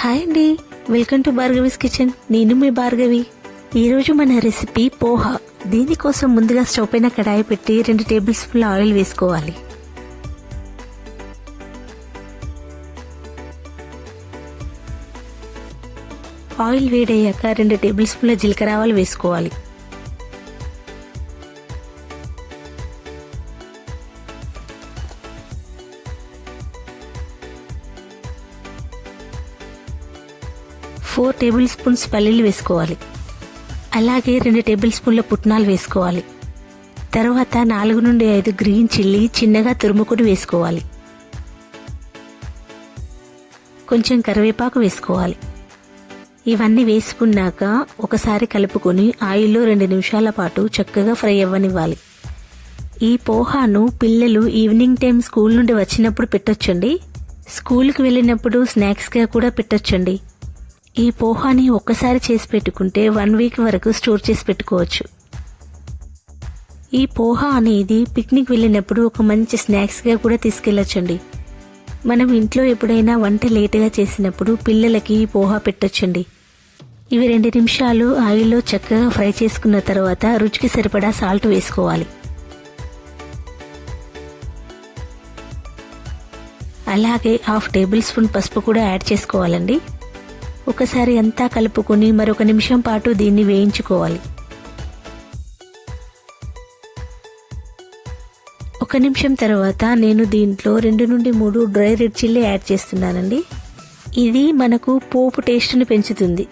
Hi అండి. Welcome to భార్గవిస్ kitchen నేను మీ భార్గవి ఈరోజు మన రెసిపీ పోహా. దీనికోసం ముందుగా స్టవ్ పైన కడాయి పెట్టి రెండు టేబుల్ స్పూన్ల ఆయిల్ వేసుకోవాలి. ఆయిల్ వేడయ్యాక రెండు టేబుల్ స్పూన్ల జీలకర్ర ఆవాలు వేసుకోవాలి. ఫోర్ టేబుల్ స్పూన్స్ పల్లీలు వేసుకోవాలి. అలాగే రెండు టేబుల్ స్పూన్ల పుట్నాలు వేసుకోవాలి. తర్వాత నాలుగు నుండి ఐదు గ్రీన్ చిల్లీ చిన్నగా తురుముకుని వేసుకోవాలి. కొంచెం కరివేపాకు వేసుకోవాలి. ఇవన్నీ వేసుకున్నాక ఒకసారి కలుపుకొని ఆయిల్లో రెండు నిమిషాల పాటు చక్కగా ఫ్రై అవ్వనివ్వాలి. ఈ పోహాను పిల్లలు ఈవినింగ్ టైం స్కూల్ నుండి వచ్చినప్పుడు పెట్టొచ్చండి. స్కూల్కి వెళ్ళినప్పుడు స్నాక్స్గా కూడా పెట్టొచ్చండి. ఈ పోహాని ఒక్కసారి చేసి పెట్టుకుంటే వన్ వీక్ వరకు స్టోర్ చేసి పెట్టుకోవచ్చు. ఈ పోహా అనేది పిక్నిక్ వెళ్ళినప్పుడు ఒక మంచి స్నాక్స్గా కూడా తీసుకెళ్ళొచ్చండి. మనం ఇంట్లో ఎప్పుడైనా వంట లేటుగా చేసినప్పుడు పిల్లలకి ఈ పోహా పెట్టొచ్చండి. ఇవి రెండు నిమిషాలు ఆయిల్లో చక్కగా ఫ్రై చేసుకున్న తర్వాత రుచికి సరిపడా సాల్ట్ వేసుకోవాలి. అలాగే హాఫ్ టేబుల్ స్పూన్ పసుపు కూడా యాడ్ చేసుకోవాలండి. ఒకసారి అంతా కలుపుకొని మరొక నిమిషం పాటు దీన్ని వేయించుకోవాలి. ఒక నిమిషం తర్వాత నేను దీంట్లో రెండు నుండి మూడు డ్రై రెడ్ చిల్లీ యాడ్ చేస్తున్నానండి. ఇది మనకు పోపు టేస్ట్ని పెంచుతుంది.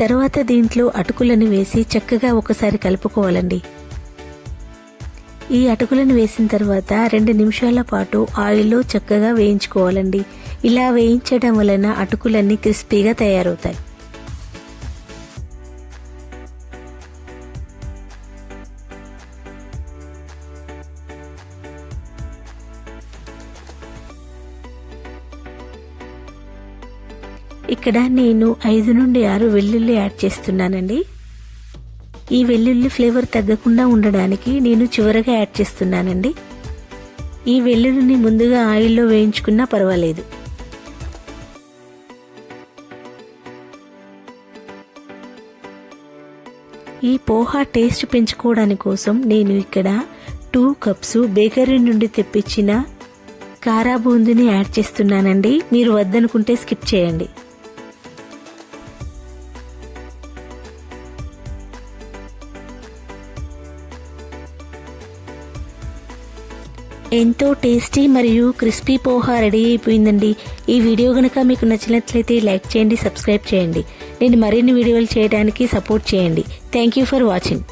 తర్వాత దీంట్లో అటుకులను వేసి చక్కగా ఒకసారి కలుపుకోవాలండి. ఈ అటుకులను వేసిన తర్వాత రెండు నిమిషాల పాటు ఆయిల్లో చక్కగా వేయించుకోవాలండి. ఇలా వేయించడం వలన అటుకులన్నీ క్రిస్పీగా తయారవుతాయి. ఇక్కడ నేను ఐదు నుండి ఆరు వెల్లుల్లి యాడ్ చేస్తున్నానండి. ఈ వెల్లుల్లి ఫ్లేవర్ తగ్గకుండా ఉండడానికి నేను చివరగా యాడ్ చేస్తున్నానండి. ఈ వెల్లుల్లిని ముందుగా ఆయిల్లో వేయించుకున్నా పర్వాలేదు. ఈ పోహా టేస్ట్ పెంచుకోవడానికి కోసం నేను ఇక్కడ టూ కప్స్ బేకరీ నుండి తెప్పించిన కారా బూందుని యాడ్ చేస్తున్నానండి. మీరు వద్దనుకుంటే స్కిప్ చేయండి. ఎంతో టేస్టీ మరియు క్రిస్పీ పోహా రెడీ అయిపోయిందండి. ఈ వీడియో కనుక మీకు నచ్చినట్లయితే లైక్ చేయండి సబ్స్క్రైబ్ చేయండి. నేను మరిన్ని వీడియోలు చేయడానికి సపోర్ట్ చేయండి. Thank you for watching.